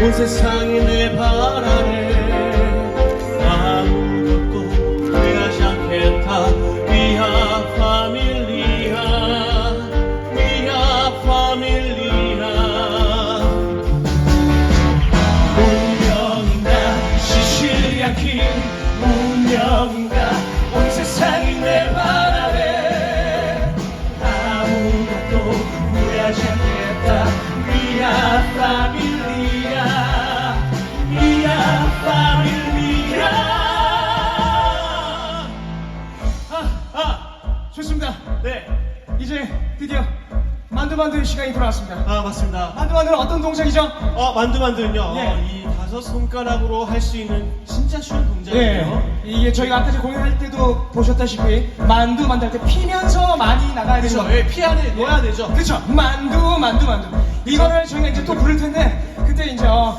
온 세상이 내 바람에 네. 이제 드디어 만두만두의 시간이 돌아왔습니다. 아 맞습니다. 만두만두는 어떤 동작이죠? 어 만두만두는요. 예. 어, 이 다섯 손가락으로 할 수 있는 진짜 쉬운 동작이에요. 예. 이게 저희가 아까 공연할 때도 보셨다시피 만두 만들 때 피면서 많이 나가야 되죠. 그렇죠. 예, 피 안에 넣어야 되죠. 그쵸 만두 만두 만두 이거를 저희가 이제 또 부를 텐데 그때 이제 어,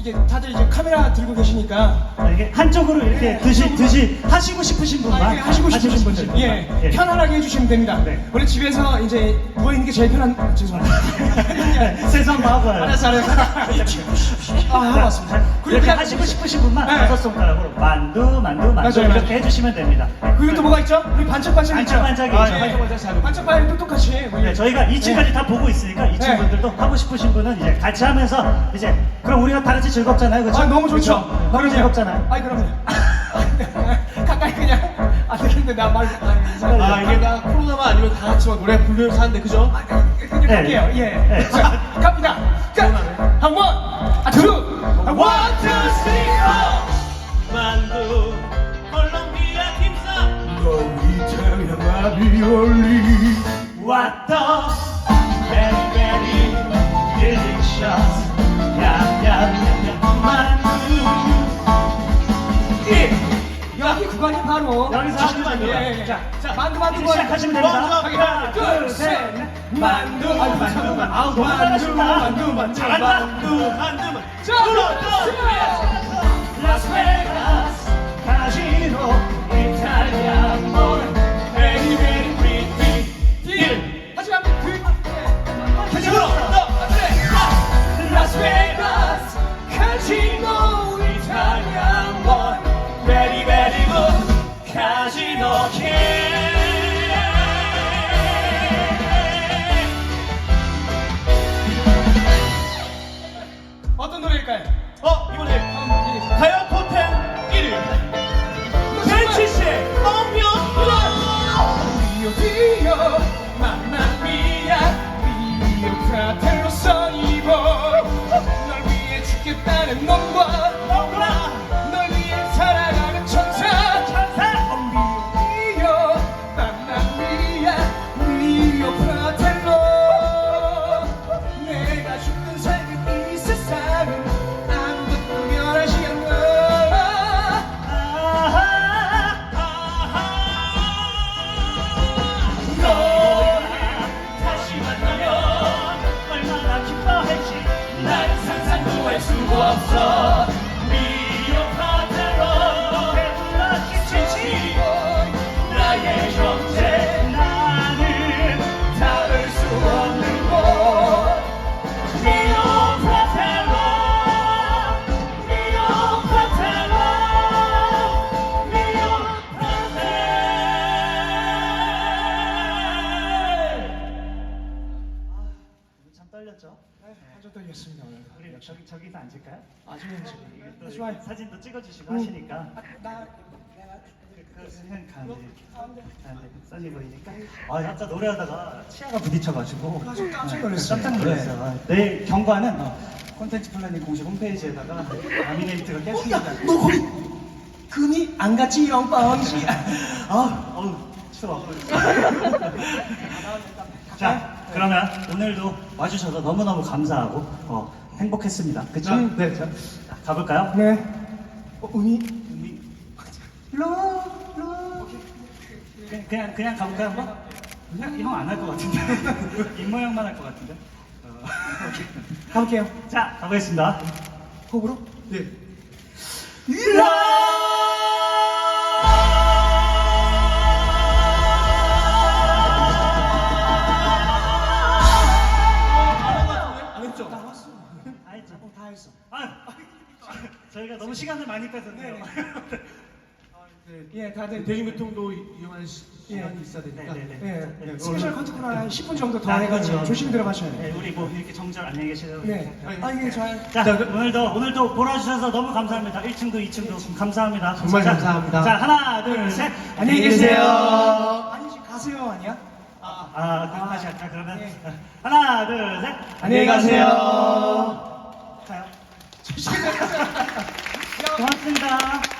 이게 다들 이제 카메라 들고 계시니까 아, 이게 한쪽으로 이렇게 네, 드시 한쪽으로. 드시 하시고 싶으신 분만 아, 이게 하시고 싶으신 분들 예, 예. 편안하게 해주시면 됩니다 네. 원래 집에서 이제 누워 있는 게 제일 편한 아, 죄송합니다 세상 마법을 알았어 알았어 아 맞습니다 그리고 이렇게 그냥 하시고 싶으신 분만 네. 다섯 손가락으로 만두 만두 만두 맞아요, 이렇게 맞아요. 해주시면 됩니다. 그리고 또 뭐가 있죠? 우리 반짝반짝 있죠? 반짝반짝이 아, 있죠. 예. 반짝반짝 잘 반짝반짝 똑똑하시 우리 네, 저희가 2층까지 다 보고 있으니까 2층 네. 분들도 하고 싶으신 분은 이제 같이 하면서 이제 그럼 우리가 다 같이 즐겁잖아요, 그렇죠? 아, 너무 좋죠. 그렇죠? 너무 즐겁잖아요. 아이 그럼요. 가까이 그냥 안 되겠는데 나 말. 아, 아 이게 다 코로나만 아니면 다 같이 막 노래 부르면서 하는데 그죠? 그냥 갈게요. 예. 네. 자, 갑니다. 끝. 한 번, 아 투, 아 원, 투, 쓰리, 고. 만두 콜롬비아 김밥 너 이탈리아 라비올리. 왔다 바로 여기서 잠시만요. 예, 예. 자, 자, 만두 만두 이제. 시작하시면 됩니다. 먼저 하나, 둘, 셋, 넷. 만두, 아유, 만두, 만두, 아우, 너무 잘하신다. 만두, 만두, 잘한다. 만두. 만두 자, 라스베가스 不 떨렸죠? 완전 떨렸습니다 오늘. 우리 저기 저기서 앉을까요? 또 좋아요. 사진도 찍어주시고 하시니까. 나 그냥 가는데 가는데 써니 보이니까 아 아까 노래하다가 치아가 부딪혀가지고 깜짝 깜짝 놀랐어요. 깜짝 놀랐어요. 내일 경과는 어, 콘텐츠 플래닝 공식 홈페이지에다가 라미네이트가 깼습니다. 너 거기 금이 안 갔지 영빵지 아, 어우 추워. 자, 그러면 오늘도 와주셔서 너무너무 감사하고 어, 행복했습니다. 그쵸? 음, 네. 자, 가볼까요? 네. 어, 은희 로 로. 그냥 그냥, 그냥 가볼까요 한번? 그냥 형안 할 것 같은데 입 모양만 할 것 같은데. 어, 가볼게요. 자, 가보겠습니다. 호흡으로. 네. 다 했죠? 어. 아, 저희가 너무 시간을 많이 뺏었네요. 예, 다들 대중교통도 이용하는 시- 예. 시간이 있어야 되니까 네, 네, 네. 예, 네, 스페셜 컨텐츠로 한 10분 정도 더 아, 해가지고 그렇죠. 조심히 들어가셔야 네, 돼요. 우리 뭐 이렇게 정절 안녕히 계세요. 네. 아 이게 잘. 자, 오늘도 오늘도 보러 주셔서 너무 감사합니다. 1층도 2층도 감사합니다. 정말 자, 감사합니다. 자, 하나, 둘, 셋. 안녕히 계세요. 아니지 가세요 아니야? 아, 그럼 다시 할까? 그러면 네. 하나, 둘, 셋. 안녕히 가세요. 가요. 조심히 들어가세요. 고맙습니다.